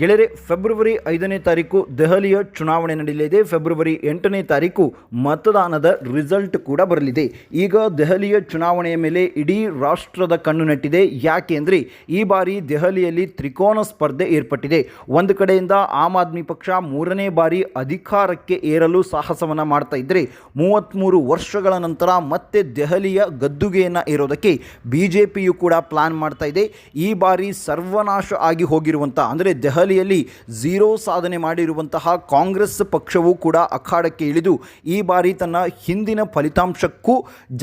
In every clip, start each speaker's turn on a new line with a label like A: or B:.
A: ಗೆಳೆಯರೆ, ಫೆಬ್ರವರಿ ಐದನೇ ತಾರೀಕು ದೆಹಲಿಯ ಚುನಾವಣೆ ನಡೆಯಲಿದೆ ಫೆಬ್ರವರಿ ಎಂಟನೇ ತಾರೀಕು ಮತದಾನದ ರಿಸಲ್ಟ್ ಕೂಡ ಬರಲಿದೆ. ಈಗ ದೆಹಲಿಯ ಚುನಾವಣೆಯ ಮೇಲೆ ಇಡೀ ರಾಷ್ಟ್ರದ ಕಣ್ಣು ನೆಟ್ಟಿದೆ. ಯಾಕೆ ಅಂದರೆ ಈ ಬಾರಿ ದೆಹಲಿಯಲ್ಲಿ ತ್ರಿಕೋನ ಸ್ಪರ್ಧೆ ಏರ್ಪಟ್ಟಿದೆ. ಒಂದು ಕಡೆಯಿಂದ ಆಮ್ ಆದ್ಮಿ ಪಕ್ಷ ಮೂರನೇ ಬಾರಿ ಅಧಿಕಾರಕ್ಕೆ ಏರಲು ಸಾಹಸವನ್ನು ಮಾಡ್ತಾ ಇದ್ದರೆ ಮೂವತ್ತ್ಮೂರು ವರ್ಷಗಳ ನಂತರ ಮತ್ತೆ ದೆಹಲಿಯ ಗದ್ದುಗೆಯನ್ನು ಏರೋದಕ್ಕೆ ಬಿ ಕೂಡ ಪ್ಲಾನ್ ಮಾಡ್ತಾ ಇದೆ. ಈ ಬಾರಿ ಸರ್ವನಾಶ ಆಗಿ ಹೋಗಿರುವಂಥ ಅಂದರೆ ದೆಹಲಿಯಲ್ಲಿ ಝೀರೋ ಸಾಧನೆ ಮಾಡಿರುವಂತಹ ಕಾಂಗ್ರೆಸ್ ಪಕ್ಷವು ಕೂಡ ಅಖಾಡಕ್ಕೆ ಇಳಿದು, ಈ ಬಾರಿ ತನ್ನ ಹಿಂದಿನ ಫಲಿತಾಂಶಕ್ಕೂ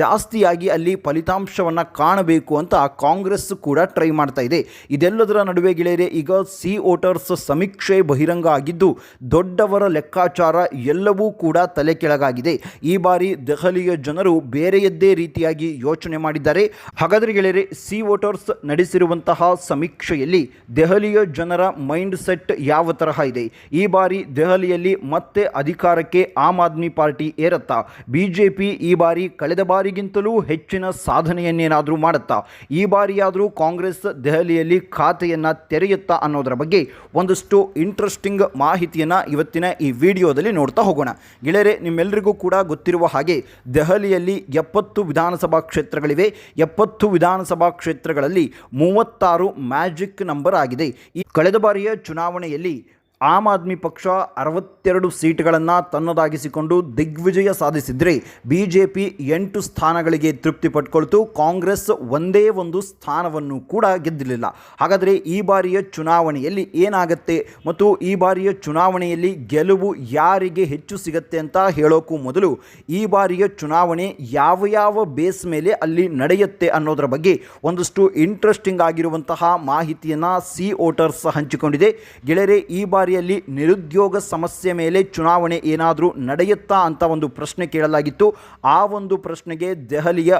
A: ಜಾಸ್ತಿಯಾಗಿ ಅಲ್ಲಿ ಫಲಿತಾಂಶವನ್ನು ಕಾಣಬೇಕು ಅಂತ ಕಾಂಗ್ರೆಸ್ ಕೂಡ ಟ್ರೈ ಮಾಡ್ತಾ ಇದೆ. ಇದೆಲ್ಲದರ ನಡುವೆ ಗೆಳೆಯರೆ, ಈಗ ಸಿ ವೋಟರ್ಸ್ ಸಮೀಕ್ಷೆ ಬಹಿರಂಗ ಆಗಿದ್ದು, ದೊಡ್ಡವರ ಲೆಕ್ಕಾಚಾರ ಎಲ್ಲವೂ ಕೂಡ ತಲೆ ಕೆಳಗಾಗಿದೆ. ಈ ಬಾರಿ ದೆಹಲಿಯ ಜನರು ಬೇರೆಯದ್ದೇ ರೀತಿಯಾಗಿ ಯೋಚನೆ ಮಾಡಿದ್ದಾರೆ. ಹಾಗಾದರೆ ಗೆಳೆಯರೆ, ಸಿ ವೋಟರ್ಸ್ ನಡೆಸಿರುವಂತಹ ಸಮೀಕ್ಷೆಯಲ್ಲಿ ದೆಹಲಿಯ ಜನರ ಮೈಂಡ್ ಸೆಟ್ ಯಾವ ತರಹ ಇದೆ? ಈ ಬಾರಿ ದೆಹಲಿಯಲ್ಲಿ ಮತ್ತೆ ಅಧಿಕಾರಕ್ಕೆ ಆಮ್ ಆದ್ಮಿ ಪಾರ್ಟಿ ಏರತ್ತಾ. ಬಿಜೆಪಿ ಈ ಬಾರಿ ಕಳೆದ ಬಾರಿಗಿಂತಲೂ ಹೆಚ್ಚಿನ ಸಾಧನೆಯನ್ನೇನಾದರೂ ಮಾಡುತ್ತಾ. ಈ ಬಾರಿಯಾದರೂ ಕಾಂಗ್ರೆಸ್ ದೆಹಲಿಯಲ್ಲಿ ಖಾತೆಯನ್ನು ತೆರೆಯುತ್ತಾ ಅನ್ನೋದರ ಬಗ್ಗೆ ಒಂದಷ್ಟು ಇಂಟ್ರೆಸ್ಟಿಂಗ್ ಮಾಹಿತಿಯನ್ನು ಇವತ್ತಿನ ಈ ವಿಡಿಯೋದಲ್ಲಿ ನೋಡ್ತಾ ಹೋಗೋಣ. ಗೆಳೆಯರೆ ನಿಮ್ಮೆಲ್ಲರಿಗೂ ಕೂಡ ಗೊತ್ತಿರುವ ಹಾಗೆ ದೆಹಲಿಯಲ್ಲಿ ಎಪ್ಪತ್ತು ವಿಧಾನಸಭಾ ಕ್ಷೇತ್ರಗಳಿವೆ. ಎಪ್ಪತ್ತು ವಿಧಾನಸಭಾ ಕ್ಷೇತ್ರಗಳಲ್ಲಿ ಮೂವತ್ತಾರು ಮ್ಯಾಜಿಕ್ ನಂಬರ್ ಆಗಿದೆ. ಈ ಕಳೆದ ಬಾರಿಯ ಚುನಾವಣೆಯಲ್ಲಿ ಆಮ್ ಆದ್ಮಿ ಪಕ್ಷ ಅರವತ್ತೆರಡು ಸೀಟ್ಗಳನ್ನು ತನ್ನದಾಗಿಸಿಕೊಂಡು ದಿಗ್ವಿಜಯ ಸಾಧಿಸಿದರೆ ಬಿ ಜೆ ಪಿ ಎಂಟು ಸ್ಥಾನಗಳಿಗೆ ತೃಪ್ತಿ ಪಟ್ಕೊಳ್ತು. ಕಾಂಗ್ರೆಸ್ ಒಂದೇ ಒಂದು ಸ್ಥಾನವನ್ನು ಕೂಡ ಗೆದ್ದಿರಲಿಲ್ಲ. ಹಾಗಾದರೆ ಈ ಬಾರಿಯ ಚುನಾವಣೆಯಲ್ಲಿ ಏನಾಗುತ್ತೆ ಮತ್ತು ಈ ಬಾರಿಯ ಚುನಾವಣೆಯಲ್ಲಿ ಗೆಲುವು ಯಾರಿಗೆ ಹೆಚ್ಚು ಸಿಗತ್ತೆ ಅಂತ ಹೇಳೋಕ್ಕೂ ಮೊದಲು ಈ ಬಾರಿಯ ಚುನಾವಣೆ ಯಾವ ಯಾವ ಬೇಸ್ ಮೇಲೆ ಅಲ್ಲಿ ನಡೆಯುತ್ತೆ ಅನ್ನೋದರ ಬಗ್ಗೆ ಒಂದಷ್ಟು ಇಂಟ್ರೆಸ್ಟಿಂಗ್ ಆಗಿರುವಂತಹ ಮಾಹಿತಿಯನ್ನು ಸಿ ವೋಟರ್ಸ್ ಹಂಚಿಕೊಂಡಿದೆ. ಗೆಳೆಯರೆ, ಈ ಬಾರಿಯಲ್ಲಿ ನಿರುದ್ಯೋಗ ಸಮಸ್ಯೆ ಮೇಲೆ ಚುನಾವಣೆ ಏನಾದರೂ ನಡೆಯುತ್ತಾ ಅಂತ ಒಂದು ಪ್ರಶ್ನೆ ಕೇಳಲಾಗಿತ್ತು. ಆ ಒಂದು ಪ್ರಶ್ನೆಗೆ ದೆಹಲಿಯ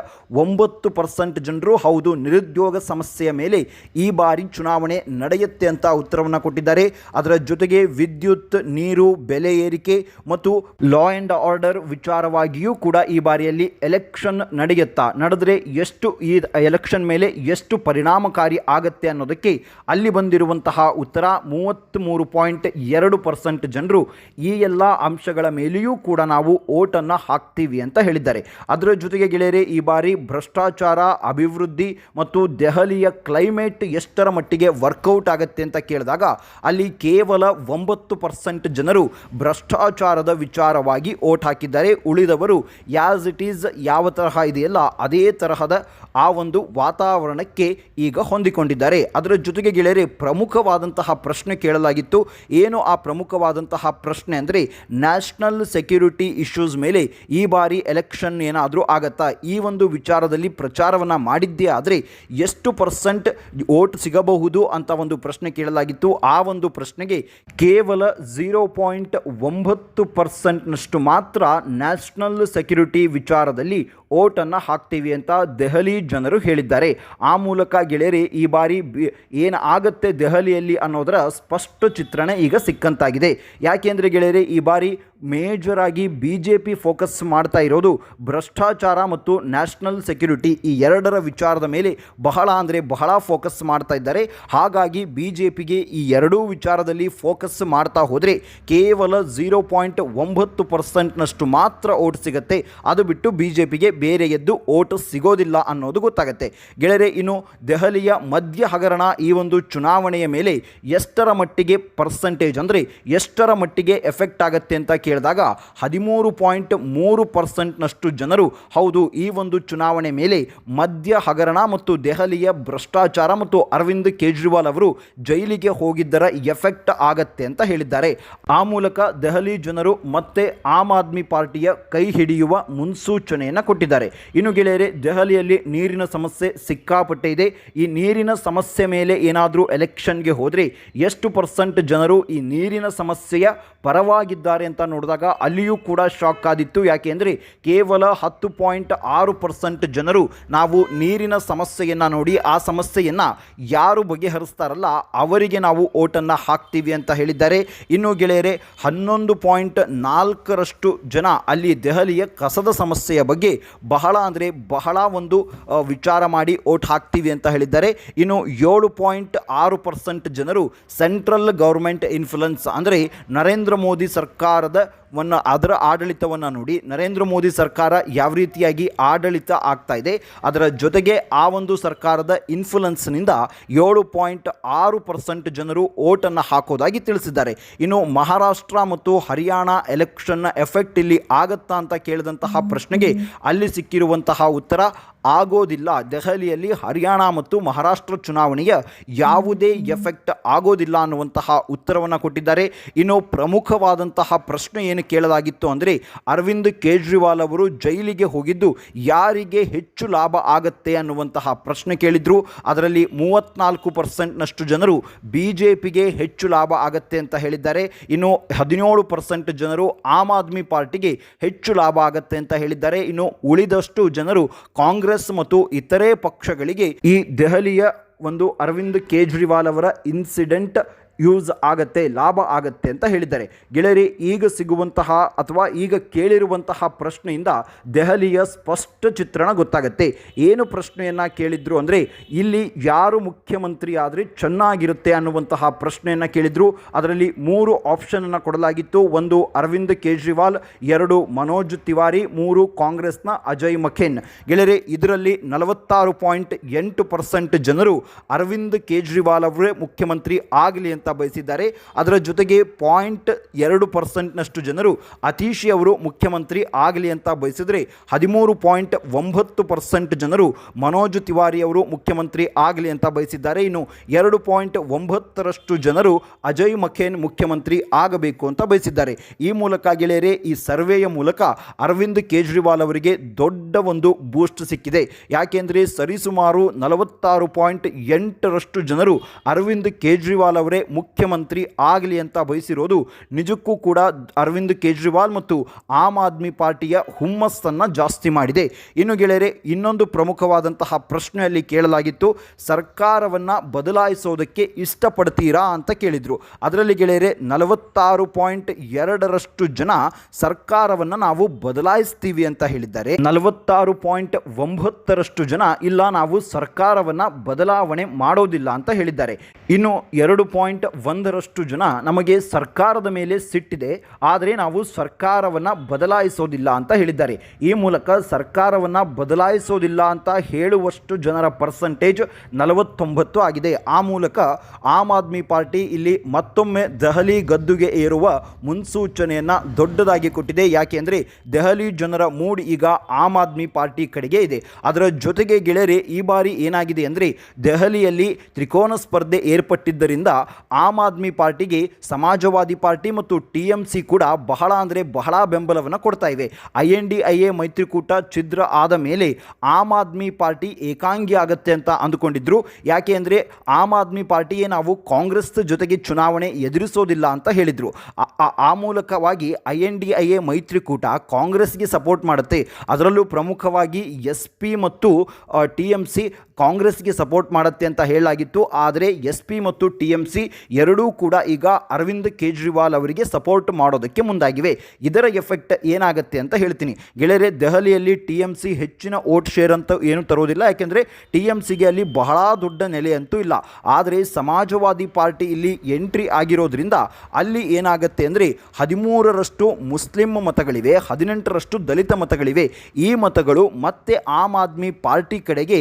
A: ಒಂಬತ್ತು ಪರ್ಸೆಂಟ್ ಜನರು ಹೌದು, ನಿರುದ್ಯೋಗ ಸಮಸ್ಯೆಯ ಮೇಲೆ ಈ ಬಾರಿ ಚುನಾವಣೆ ನಡೆಯುತ್ತೆ ಅಂತ ಉತ್ತರವನ್ನು ಕೊಟ್ಟಿದ್ದಾರೆ. ಅದರ ಜೊತೆಗೆ ವಿದ್ಯುತ್, ನೀರು, ಬೆಲೆ ಏರಿಕೆ ಮತ್ತು ಲಾ ಆ್ಯಂಡ್ ಆರ್ಡರ್ ವಿಚಾರವಾಗಿಯೂ ಕೂಡ ಈ ಬಾರಿಯಲ್ಲಿ ಎಲೆಕ್ಷನ್ ನಡೆಯುತ್ತಾ. ನಡೆದರೆ ಎಷ್ಟು ಈ ಎಲೆಕ್ಷನ್ ಮೇಲೆ ಎಷ್ಟು ಪರಿಣಾಮಕಾರಿ ಆಗತ್ತೆ ಅನ್ನೋದಕ್ಕೆ ಅಲ್ಲಿ ಬಂದಿರುವಂತಹ ಉತ್ತರ ಮೂವತ್ತ್ಮೂರು ಪಾಯಿಂಟ್ ಎರಡು ಪರ್ಸೆಂಟ್ ಜನರು ಈ ಎಲ್ಲ ಅಂಶಗಳ ಮೇಲೆಯೂ ಕೂಡ ನಾವು ಓಟನ್ನು ಹಾಕ್ತೀವಿ ಅಂತ ಹೇಳಿದ್ದಾರೆ. ಅದರ ಜೊತೆಗೆ ಗೆಳೆಯರೆ, ಈ ಬಾರಿ ಭ್ರಷ್ಟಾಚಾರ, ಅಭಿವೃದ್ಧಿ ಮತ್ತು ದೆಹಲಿಯ ಕ್ಲೈಮೇಟ್ ಎಷ್ಟರ ಮಟ್ಟಿಗೆ ವರ್ಕೌಟ್ ಆಗುತ್ತೆ ಅಂತ ಕೇಳಿದಾಗ ಅಲ್ಲಿ ಕೇವಲ ಒಂಬತ್ತು ಪರ್ಸೆಂಟ್ ಜನರು ಭ್ರಷ್ಟಾಚಾರದ ವಿಚಾರವಾಗಿ ಓಟ್ ಹಾಕಿದ್ದಾರೆ. ಉಳಿದವರು ಯಾಸ್ ಇಟ್ ಈಸ್ ಯಾವ ತರಹ ಇದೆಯಲ್ಲ ಅದೇ ತರಹದ ಆ ಒಂದು ವಾತಾವರಣಕ್ಕೆ ಈಗ ಹೊಂದಿಕೊಂಡಿದ್ದಾರೆ. ಅದರ ಜೊತೆಗೆ ಗೆಳೆಯರೆ, ಪ್ರಮುಖವಾದಂತಹ ಪ್ರಶ್ನೆ ಕೇಳಲಾಗಿತ್ತು. ಏನು ಆ ಪ್ರಮುಖವಾದಂತಹ ಪ್ರಶ್ನೆ ಅಂದರೆ ನ್ಯಾಷನಲ್ ಸೆಕ್ಯೂರಿಟಿ ಇಶ್ಯೂಸ್ ಮೇಲೆ ಈ ಬಾರಿ ಎಲೆಕ್ಷನ್ ಏನಾದರೂ ಆಗತ್ತಾ? ಈ ಒಂದು ವಿಚಾರದಲ್ಲಿ ಪ್ರಚಾರವನ್ನು ಮಾಡಿದ್ದೇ ಆದರೆ ಎಷ್ಟು ಪರ್ಸೆಂಟ್ ಓಟ್ ಸಿಗಬಹುದು ಅಂತ ಒಂದು ಪ್ರಶ್ನೆ ಕೇಳಲಾಗಿತ್ತು. ಆ ಒಂದು ಪ್ರಶ್ನೆಗೆ ಕೇವಲ ಝೀರೋ ಪಾಯಿಂಟ್ ಒಂಬತ್ತು ಪರ್ಸೆಂಟ್ನಷ್ಟು ಮಾತ್ರ ನ್ಯಾಷನಲ್ ಸೆಕ್ಯೂರಿಟಿ ವಿಚಾರದಲ್ಲಿ ಓಟನ್ನು ಹಾಕ್ತೀವಿ ಅಂತ ದೆಹಲಿ ಜನರು ಹೇಳಿದ್ದಾರೆ. ಆ ಮೂಲಕ ಗೆಳೆಯರಿ, ಈ ಬಾರಿ ಏನು ಆಗುತ್ತೆ ದೆಹಲಿಯಲ್ಲಿ ಅನ್ನೋದರ ಸ್ಪಷ್ಟ ಚಿತ್ರಣ ಈಗ ಸಿಕ್ಕಂತಾಗಿದೆ. ಯಾಕೆಂದರೆ ಗೆಳೆಯರಿ, ಈ ಬಾರಿ ಮೇಜರ್ ಆಗಿ ಬಿ ಜೆ ಪಿ ಫೋಕಸ್ ಮಾಡ್ತಾ ಇರೋದು ಭ್ರಷ್ಟಾಚಾರ ಮತ್ತು ನ್ಯಾಷನಲ್ ಸೆಕ್ಯೂರಿಟಿ ಈ ಎರಡರ ವಿಚಾರದ ಮೇಲೆ ಬಹಳ ಅಂದರೆ ಬಹಳ ಫೋಕಸ್ ಮಾಡ್ತಾ ಇದ್ದಾರೆ. ಹಾಗಾಗಿ ಬಿ ಜೆ ಪಿಗೆ ಈ ಎರಡೂ ವಿಚಾರದಲ್ಲಿ ಫೋಕಸ್ ಮಾಡ್ತಾ ಹೋದರೆ ಕೇವಲ ಝೀರೋ ಪಾಯಿಂಟ್ ಒಂಬತ್ತು ಪರ್ಸೆಂಟ್ನಷ್ಟು ಮಾತ್ರ ಓಟ್ ಸಿಗುತ್ತೆ. ಅದು ಬಿಟ್ಟು ಬಿ ಜೆ ಪಿಗೆ ಬೇರೆ ಎದ್ದು ಓಟ್ ಸಿಗೋದಿಲ್ಲ ಅನ್ನೋದು ಗೊತ್ತಾಗುತ್ತೆ. ಗೆಳೆಯರೆ, ಇನ್ನು ದೆಹಲಿಯ ಮಧ್ಯ ಹಗರಣ ಈ ಒಂದು ಚುನಾವಣೆಯ ಮೇಲೆ ಎಷ್ಟರ ಮಟ್ಟಿಗೆ ಪರ್ಸೆಂಟೇಜ್ ಅಂದರೆ ಎಷ್ಟರ ಮಟ್ಟಿಗೆ ಎಫೆಕ್ಟ್ ಆಗುತ್ತೆ ಅಂತ ಕೇಳಿದಾಗ ಹದಿಮೂರು ಪಾಯಿಂಟ್ ಮೂರು ಪರ್ಸೆಂಟ್ನಷ್ಟು ಜನರು, ಹೌದು, ಈ ಒಂದು ಚುನಾವಣೆ ಮೇಲೆ ಮದ್ಯ ಹಗರಣ ಮತ್ತು ದೆಹಲಿಯ ಭ್ರಷ್ಟಾಚಾರ ಮತ್ತು ಅರವಿಂದ್ ಕೇಜ್ರಿವಾಲ್ ಅವರು ಜೈಲಿಗೆ ಹೋಗಿದ್ದರ ಎಫೆಕ್ಟ್ ಆಗತ್ತೆ ಅಂತ ಹೇಳಿದ್ದಾರೆ. ಆ ಮೂಲಕ ದೆಹಲಿ ಜನರು ಮತ್ತೆ ಆಮ್ ಆದ್ಮಿ ಪಾರ್ಟಿಯ ಕೈ ಹಿಡಿಯುವ ಮುನ್ಸೂಚನೆಯನ್ನು ಕೊಟ್ಟಿದ್ದಾರೆ. ಇನ್ನು ಗೆಳೆಯರೆ, ದೆಹಲಿಯಲ್ಲಿ ನೀರಿನ ಸಮಸ್ಯೆ ಸಿಕ್ಕಾಪಟ್ಟೆ ಇದೆ. ಈ ನೀರಿನ ಸಮಸ್ಯೆ ಮೇಲೆ ಏನಾದರೂ ಎಲೆಕ್ಷನ್ಗೆ ಹೋದರೆ ಎಷ್ಟು ಪರ್ಸೆಂಟ್ ಜನರು ಈ ನೀರಿನ ಸಮಸ್ಯೆಯ ಪರವಾಗಿದ್ದಾರೆ ಅಂತ ನೋಡೋದು ನೋಡಿದಾಗ ಅಲ್ಲಿಯೂ ಕೂಡ ಶಾಕ್ ಆದಿತ್ತು. ಯಾಕೆ ಅಂದರೆ ಕೇವಲ ಹತ್ತು ಪಾಯಿಂಟ್ ಆರು ಪರ್ಸೆಂಟ್ ಜನರು ನಾವು ನೀರಿನ ಸಮಸ್ಯೆಯನ್ನು ನೋಡಿ, ಆ ಸಮಸ್ಯೆಯನ್ನು ಯಾರು ಬಗೆಹರಿಸ್ತಾರಲ್ಲ ಅವರಿಗೆ ನಾವು ಓಟನ್ನು ಹಾಕ್ತೀವಿ ಅಂತ ಹೇಳಿದ್ದಾರೆ. ಇನ್ನು ಗೆಳೆಯರೆ, ಹನ್ನೊಂದು ಪಾಯಿಂಟ್ ನಾಲ್ಕರಷ್ಟು ಜನ ಅಲ್ಲಿ ದೆಹಲಿಯ ಕಸದ ಸಮಸ್ಯೆಯ ಬಗ್ಗೆ ಬಹಳ ಅಂದರೆ ಬಹಳ ಒಂದು ವಿಚಾರ ಮಾಡಿ ಓಟ್ ಹಾಕ್ತೀವಿ ಅಂತ ಹೇಳಿದ್ದಾರೆ. ಇನ್ನು ಏಳು ಪಾಯಿಂಟ್ ಆರು ಪರ್ಸೆಂಟ್ ಜನರು ಸೆಂಟ್ರಲ್ ಗೌರ್ಮೆಂಟ್ ಇನ್ಫ್ಲುಯೆನ್ಸ್ ಅಂದರೆ ನರೇಂದ್ರ ಮೋದಿ ಸರ್ಕಾರದ ವನ್ನ ಅದರ ಆಡಳಿತವನ್ನು ನೋಡಿ ನರೇಂದ್ರ ಮೋದಿ ಸರ್ಕಾರ ಯಾವ ರೀತಿಯಾಗಿ ಆಡಳಿತ ಆಗ್ತಾ ಇದೆ, ಅದರ ಜೊತೆಗೆ ಆ ಒಂದು ಸರ್ಕಾರದ ಇನ್ಫ್ಲುಯೆನ್ಸ್ನಿಂದ ಏಳು ಪಾಯಿಂಟ್ ಆರು ಪರ್ಸೆಂಟ್ ಜನರು ಓಟನ್ನು ಹಾಕೋದಾಗಿ ತಿಳಿಸಿದ್ದಾರೆ. ಇನ್ನು ಮಹಾರಾಷ್ಟ್ರ ಮತ್ತು ಹರಿಯಾಣ ಎಲೆಕ್ಷನ್ನ ಎಫೆಕ್ಟ್ ಇಲ್ಲಿ ಆಗತ್ತಾ ಅಂತ ಕೇಳಿದಂತಹ ಪ್ರಶ್ನೆಗೆ ಅಲ್ಲಿ ಸಿಕ್ಕಿರುವಂತಹ ಉತ್ತರ ಆಗೋದಿಲ್ಲ. ದೆಹಲಿಯಲ್ಲಿ ಹರಿಯಾಣ ಮತ್ತು ಮಹಾರಾಷ್ಟ್ರ ಚುನಾವಣೆಯ ಯಾವುದೇ ಎಫೆಕ್ಟ್ ಆಗೋದಿಲ್ಲ ಅನ್ನುವಂತಹ ಉತ್ತರವನ್ನು ಕೊಟ್ಟಿದ್ದಾರೆ. ಇನ್ನು ಪ್ರಮುಖವಾದಂತಹ ಪ್ರಶ್ನೆ ಏನು ಕೇಳಲಾಗಿತ್ತು ಅಂದರೆ, ಅರವಿಂದ್ ಕೇಜ್ರಿವಾಲ್ ಅವರು ಜೈಲಿಗೆ ಹೋಗಿದ್ದು ಯಾರಿಗೆ ಹೆಚ್ಚು ಲಾಭ ಆಗತ್ತೆ ಅನ್ನುವಂತಹ ಪ್ರಶ್ನೆ ಕೇಳಿದ್ರು. ಅದರಲ್ಲಿ ಮೂವತ್ನಾಲ್ಕು ಪರ್ಸೆಂಟ್ನಷ್ಟು ಜನರು ಬಿ ಜೆ ಪಿಗೆ ಹೆಚ್ಚು ಲಾಭ ಆಗತ್ತೆ ಅಂತ ಹೇಳಿದ್ದಾರೆ. ಇನ್ನು ಹದಿನೇಳು ಪರ್ಸೆಂಟ್ ಜನರು ಆಮ್ ಆದ್ಮಿ ಪಾರ್ಟಿಗೆ ಹೆಚ್ಚು ಲಾಭ ಆಗತ್ತೆ ಅಂತ ಹೇಳಿದ್ದಾರೆ. ಇನ್ನು ಉಳಿದಷ್ಟು ಜನರು ಕಾಂಗ್ರೆಸ್ ಮತ್ತು ಇತರೆ ಪಕ್ಷಗಳಿಗೆ ಈ ದೆಹಲಿಯ ಒಂದು ಅರವಿಂದ್ ಕೇಜ್ರಿವಾಲ್ ಅವರ ಇನ್ಸಿಡೆಂಟ್ ಯೂಸ್ ಆಗತ್ತೆ, ಲಾಭ ಆಗತ್ತೆ ಅಂತ ಹೇಳಿದ್ದಾರೆ. ಗೆಳೆಯರಿ, ಈಗ ಸಿಗುವಂತಹ ಅಥವಾ ಈಗ ಕೇಳಿರುವಂತಹ ಪ್ರಶ್ನೆಯಿಂದ ದೆಹಲಿಯ ಸ್ಪಷ್ಟ ಚಿತ್ರಣ ಗೊತ್ತಾಗತ್ತೆ. ಏನು ಪ್ರಶ್ನೆಯನ್ನು ಕೇಳಿದ್ರು ಅಂದರೆ, ಇಲ್ಲಿ ಯಾರು ಮುಖ್ಯಮಂತ್ರಿ ಆದರೆ ಚೆನ್ನಾಗಿರುತ್ತೆ ಅನ್ನುವಂತಹ ಪ್ರಶ್ನೆಯನ್ನು ಕೇಳಿದ್ರು. ಅದರಲ್ಲಿ ಮೂರು ಆಪ್ಷನನ್ನು ಕೊಡಲಾಗಿತ್ತು. ಒಂದು ಅರವಿಂದ್ ಕೇಜ್ರಿವಾಲ್, ಎರಡು ಮನೋಜ್ ತಿವಾರಿ, ಮೂರು ಕಾಂಗ್ರೆಸ್ನ ಅಜಯ್ ಮಖೇನ್. ಗೆಳೆಯರೆ, ಇದರಲ್ಲಿ ನಲವತ್ತಾರು ಪಾಯಿಂಟ್ ಎಂಟು ಪರ್ಸೆಂಟ್ ಜನರು ಅರವಿಂದ್ ಕೇಜ್ರಿವಾಲ್ ಅವರೇ ಮುಖ್ಯಮಂತ್ರಿ ಆಗಲಿ ಅಂತ ಬಯಸಿದ್ದಾರೆ. ಅದರ ಜೊತೆಗೆ ಪಾಯಿಂಟ್ ಎರಡು ಪರ್ಸೆಂಟ್ನಷ್ಟು ಜನರು ಅತೀಶಿ ಅವರು ಮುಖ್ಯಮಂತ್ರಿ ಆಗಲಿ ಅಂತ ಬಯಸಿದರೆ ಹದಿಮೂರು ಪಾಯಿಂಟ್ ಒಂಬತ್ತು ಪರ್ಸೆಂಟ್ ಜನರು ಮನೋಜ್ ತಿವಾರಿ ಅವರು ಮುಖ್ಯಮಂತ್ರಿ ಆಗಲಿ ಅಂತ ಬಯಸಿದ್ದಾರೆ. ಇನ್ನು ಎರಡು ಪಾಯಿಂಟ್ ಒಂಬತ್ತರಷ್ಟು ಜನರು ಅಜಯ್ ಮಖೇನ್ ಮುಖ್ಯಮಂತ್ರಿ ಆಗಬೇಕು ಅಂತ ಬಯಸಿದ್ದಾರೆ. ಈ ಮೂಲಕ ಗೆಳೆಯರೆ, ಈ ಸರ್ವೆಯ ಮೂಲಕ ಅರವಿಂದ್ ಕೇಜ್ರಿವಾಲ್ ಅವರಿಗೆ ದೊಡ್ಡ ಒಂದು ಬೂಸ್ಟ್ ಸಿಕ್ಕಿದೆ. ಯಾಕೆಂದರೆ ಸರಿಸುಮಾರು ನಲವತ್ತಾರು ಪಾಯಿಂಟ್ ಎಂಟರಷ್ಟು ಜನರು ಅರವಿಂದ್ ಕೇಜ್ರಿವಾಲ್ ಅವರೇ ಮುಖ್ಯಮಂತ್ರಿ ಆಗಲಿ ಅಂತ ಬಯಸಿರೋದು ನಿಜಕ್ಕೂ ಕೂಡ ಅರವಿಂದ್ ಕೇಜ್ರಿವಾಲ್ ಮತ್ತು ಆಮ್ ಆದ್ಮಿ ಪಾರ್ಟಿಯ ಹುಮ್ಮಸ್ಸನ್ನು ಜಾಸ್ತಿ ಮಾಡಿದೆ. ಇನ್ನು ಗೆಳೆಯರೆ, ಇನ್ನೊಂದು ಪ್ರಮುಖವಾದಂತಹ ಪ್ರಶ್ನೆಯಲ್ಲಿ ಕೇಳಲಾಗಿತ್ತು, ಸರ್ಕಾರವನ್ನು ಬದಲಾಯಿಸೋದಕ್ಕೆ ಇಷ್ಟಪಡ್ತೀರಾ ಅಂತ ಕೇಳಿದರು. ಅದರಲ್ಲಿ ಗೆಳೆಯರೆ, ನಲವತ್ತಾರು ಪಾಯಿಂಟ್ ಎರಡರಷ್ಟು ಜನ ಸರ್ಕಾರವನ್ನು ನಾವು ಬದಲಾಯಿಸ್ತೀವಿ ಅಂತ ಹೇಳಿದ್ದಾರೆ. ನಲವತ್ತಾರು ಪಾಯಿಂಟ್ ಒಂಬತ್ತರಷ್ಟು ಜನ ಇಲ್ಲ, ನಾವು ಸರ್ಕಾರವನ್ನು ಬದಲಾವಣೆ ಮಾಡೋದಿಲ್ಲ ಅಂತ ಹೇಳಿದ್ದಾರೆ. ಇನ್ನು ಎರಡು ಪಾಯಿಂಟ್ ಒಂದರಷ್ಟು ಜನ ನಮಗೆ ಸರ್ಕಾರದ ಮೇಲೆ ಸಿಟ್ಟಿದೆ. ಆದರೆ ನಾವು ಸರ್ಕಾರವನ್ನು ಬದಲಾಯಿಸೋದಿಲ್ಲ ಅಂತ ಹೇಳಿದ್ದಾರೆ. ಈ ಮೂಲಕ ಸರ್ಕಾರವನ್ನು ಬದಲಾಯಿಸೋದಿಲ್ಲ ಅಂತ ಹೇಳುವಷ್ಟು ಜನರ ಪರ್ಸಂಟೇಜ್ ನಲವತ್ತೊಂಬತ್ತು ಆಗಿದೆ. ಆ ಮೂಲಕ ಆಮ್ ಆದ್ಮಿ ಪಾರ್ಟಿ ಇಲ್ಲಿ ಮತ್ತೊಮ್ಮೆ ದೆಹಲಿ ಗದ್ದುಗೆ ಏರುವ ಮುನ್ಸೂಚನೆಯನ್ನು ದೊಡ್ಡದಾಗಿ ಕೊಟ್ಟಿದೆ. ಯಾಕೆ ಅಂದರೆ ದೆಹಲಿ ಜನರ ಮೂಡ್ ಈಗ ಆಮ್ ಆದ್ಮಿ ಪಾರ್ಟಿ ಕಡೆಗೆ ಇದೆ. ಅದರ ಜೊತೆಗೆ ಗೆಳೆಯರೆ, ಈ ಬಾರಿ ಏನಾಗಿದೆ ಅಂದರೆ ದೆಹಲಿಯಲ್ಲಿ ತ್ರಿಕೋನ ಸ್ಪರ್ಧೆ ಏರ್ಪಟ್ಟಿದ್ದರಿಂದ ಆಮ್ ಆದ್ಮಿ ಪಾರ್ಟಿಗೆ ಸಮಾಜವಾದಿ ಪಾರ್ಟಿ ಮತ್ತು ಟಿ ಎಂ ಸಿ ಕೂಡ ಬಹಳ ಅಂದರೆ ಬಹಳ ಬೆಂಬಲವನ್ನು ಕೊಡ್ತಾ ಇವೆ I N D I A ಮೈತ್ರಿಕೂಟ ಛಿದ್ರ ಆದ ಮೇಲೆ ಆಮ್ ಆದ್ಮಿ ಪಾರ್ಟಿ ಏಕಾಂಗಿ ಆಗತ್ತೆ ಅಂತ ಅಂದುಕೊಂಡಿದ್ರು. ಯಾಕೆ ಅಂದರೆ ಆಮ್ ಆದ್ಮಿ ಪಾರ್ಟಿಯೇ ನಾವು ಕಾಂಗ್ರೆಸ್ ಜೊತೆಗೆ ಚುನಾವಣೆ ಎದುರಿಸೋದಿಲ್ಲ ಅಂತ ಹೇಳಿದರು. ಆ ಮೂಲಕವಾಗಿ I N D I A ಮೈತ್ರಿಕೂಟ ಕಾಂಗ್ರೆಸ್ಗೆ ಸಪೋರ್ಟ್ ಮಾಡುತ್ತೆ. ಅದರಲ್ಲೂ ಪ್ರಮುಖವಾಗಿ ಎಸ್ ಪಿ ಮತ್ತು ಟಿ ಎಂ ಸಿ ಕಾಂಗ್ರೆಸ್ಗೆ ಸಪೋರ್ಟ್ ಮಾಡುತ್ತೆ ಅಂತ ಹೇಳಲಾಗಿತ್ತು. ಆದರೆ ಎಸ್ ಪಿ ಮತ್ತು ಟಿ ಎಂ ಸಿ ಎರಡೂ ಕೂಡ ಈಗ ಅರವಿಂದ್ ಕೇಜ್ರಿವಾಲ್ ಅವರಿಗೆ ಸಪೋರ್ಟ್ ಮಾಡೋದಕ್ಕೆ ಮುಂದಾಗಿವೆ. ಇದರ ಎಫೆಕ್ಟ್ ಏನಾಗುತ್ತೆ ಅಂತ ಹೇಳ್ತೀನಿ. ಗೆಳೆಯರೆ, ದೆಹಲಿಯಲ್ಲಿ ಟಿ ಎಂ ಸಿ ಹೆಚ್ಚಿನ ಓಟ್ ಶೇರ್ ಅಂತ ಏನು ತರೋದಿಲ್ಲ. ಯಾಕೆಂದರೆ ಟಿ ಎಂ ಸಿಗೆ ಅಲ್ಲಿ ಬಹಳ ದೊಡ್ಡ ನೆಲೆ ಅಂತೂ ಇಲ್ಲ. ಆದರೆ ಸಮಾಜವಾದಿ ಪಾರ್ಟಿ ಇಲ್ಲಿ ಎಂಟ್ರಿ ಆಗಿರೋದ್ರಿಂದ ಅಲ್ಲಿ ಏನಾಗುತ್ತೆ ಅಂದರೆ ಹದಿಮೂರರಷ್ಟು ಮುಸ್ಲಿಂ ಮತಗಳಿವೆ, ಹದಿನೆಂಟರಷ್ಟು ದಲಿತ ಮತಗಳಿವೆ. ಈ ಮತಗಳು ಮತ್ತೆ ಆಮ್ ಆದ್ಮಿ ಪಾರ್ಟಿ ಕಡೆಗೆ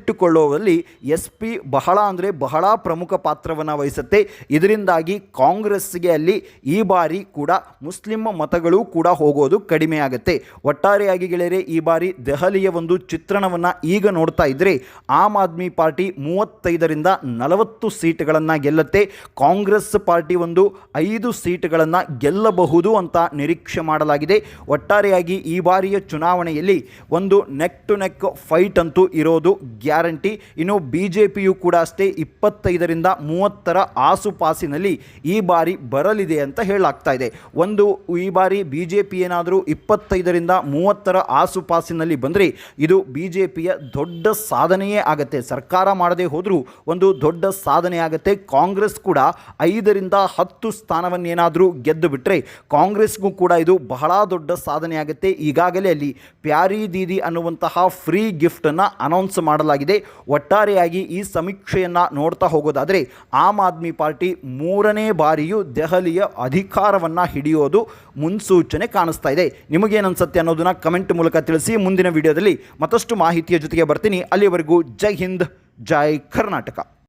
A: ಹಿಡಿದಿಟ್ಟುಕೊಳ್ಳುವಲ್ಲಿ ಎಸ್ ಪಿ ಬಹಳ ಅಂದರೆ ಬಹಳ ಪ್ರಮುಖ ಪಾತ್ರವನ್ನು ವಹಿಸುತ್ತೆ. ಇದರಿಂದಾಗಿ ಕಾಂಗ್ರೆಸ್ಗೆ ಅಲ್ಲಿ ಈ ಬಾರಿ ಕೂಡ ಮುಸ್ಲಿಂ ಮತಗಳು ಕೂಡ ಹೋಗೋದು ಕಡಿಮೆ ಆಗುತ್ತೆ. ಒಟ್ಟಾರೆಯಾಗಿ ಗೆಳೆಯರೆ, ಈ ಬಾರಿ ದೆಹಲಿಯ ಒಂದು ಚಿತ್ರಣವನ್ನು ಈಗ ನೋಡ್ತಾ ಇದ್ದರೆ ಆಮ್ ಆದ್ಮಿ ಪಾರ್ಟಿ ಮೂವತ್ತೈದರಿಂದ ನಲವತ್ತು ಸೀಟ್ಗಳನ್ನು ಗೆಲ್ಲುತ್ತೆ. ಕಾಂಗ್ರೆಸ್ ಪಾರ್ಟಿ ಒಂದು ಐದು ಸೀಟ್ಗಳನ್ನು ಗೆಲ್ಲಬಹುದು ಅಂತ ನಿರೀಕ್ಷೆ ಮಾಡಲಾಗಿದೆ. ಒಟ್ಟಾರೆಯಾಗಿ ಈ ಬಾರಿಯ ಚುನಾವಣೆಯಲ್ಲಿ ಒಂದು ನೆಕ್ ಟು ನೆಕ್ ಫೈಟ್ ಅಂತೂ ಇರೋದು ಗ್ಯಾರಂಟಿ. ಇನ್ನು ಬಿ ಜೆ ಪಿಯು ಕೂಡ ಅಷ್ಟೇ ಇಪ್ಪತ್ತೈದರಿಂದ ಮೂವತ್ತರ ಆಸುಪಾಸಿನಲ್ಲಿ ಈ ಬಾರಿ ಬರಲಿದೆ ಅಂತ ಹೇಳಲಾಗ್ತಾ ಇದೆ. ಒಂದು ಈ ಬಾರಿ ಬಿ ಜೆ ಪಿ ಏನಾದರೂ ಇಪ್ಪತ್ತೈದರಿಂದ ಮೂವತ್ತರ ಆಸುಪಾಸಿನಲ್ಲಿ ಬಂದರೆ ಇದು ಬಿ ಜೆ ಪಿಯ ದೊಡ್ಡ ಸಾಧನೆಯೇ ಆಗುತ್ತೆ. ಸರ್ಕಾರ ಮಾಡದೇ ಹೋದರೂ ಒಂದು ದೊಡ್ಡ ಸಾಧನೆ ಆಗುತ್ತೆ. ಕಾಂಗ್ರೆಸ್ ಕೂಡ ಐದರಿಂದ ಹತ್ತು ಸ್ಥಾನವನ್ನೇನಾದರೂ ಗೆದ್ದು ಬಿಟ್ಟರೆ ಕಾಂಗ್ರೆಸ್ಗೂ ಕೂಡ ಇದು ಬಹಳ ದೊಡ್ಡ ಸಾಧನೆ ಆಗುತ್ತೆ. ಈಗಾಗಲೇ ಅಲ್ಲಿ ಪ್ಯಾರಿ ದೀದಿ ಅನ್ನುವಂತಹ ಫ್ರೀ ಗಿಫ್ಟನ್ನು ಅನೌನ್ಸ್ ಮಾಡಲಾಗಿದೆ. ಒಟ್ಟಾರೆಯಾಗಿ ಈ ಸಮೀಕ್ಷೆಯನ್ನು ನೋಡ್ತಾ ಹೋಗೋದಾದರೆ ಆಮ್ ಆದ್ಮಿ ಪಾರ್ಟಿ ಮೂರನೇ ಬಾರಿಯೂ ದೆಹಲಿಯ ಅಧಿಕಾರವನ್ನು ಹಿಡಿಯೋದು ಮುನ್ಸೂಚನೆ ಕಾಣಿಸ್ತಾ ಇದೆ. ನಿಮಗೇನನ್ಸುತ್ತೆ ಅನ್ನೋದನ್ನು ಕಮೆಂಟ್ ಮೂಲಕ ತಿಳಿಸಿ. ಮುಂದಿನ ವಿಡಿಯೋದಲ್ಲಿ ಮತ್ತಷ್ಟು ಮಾಹಿತಿಯ ಜೊತೆಗೆ ಬರ್ತೀನಿ. ಅಲ್ಲಿವರೆಗೂ ಜೈ ಹಿಂದ್, ಜೈ ಕರ್ನಾಟಕ.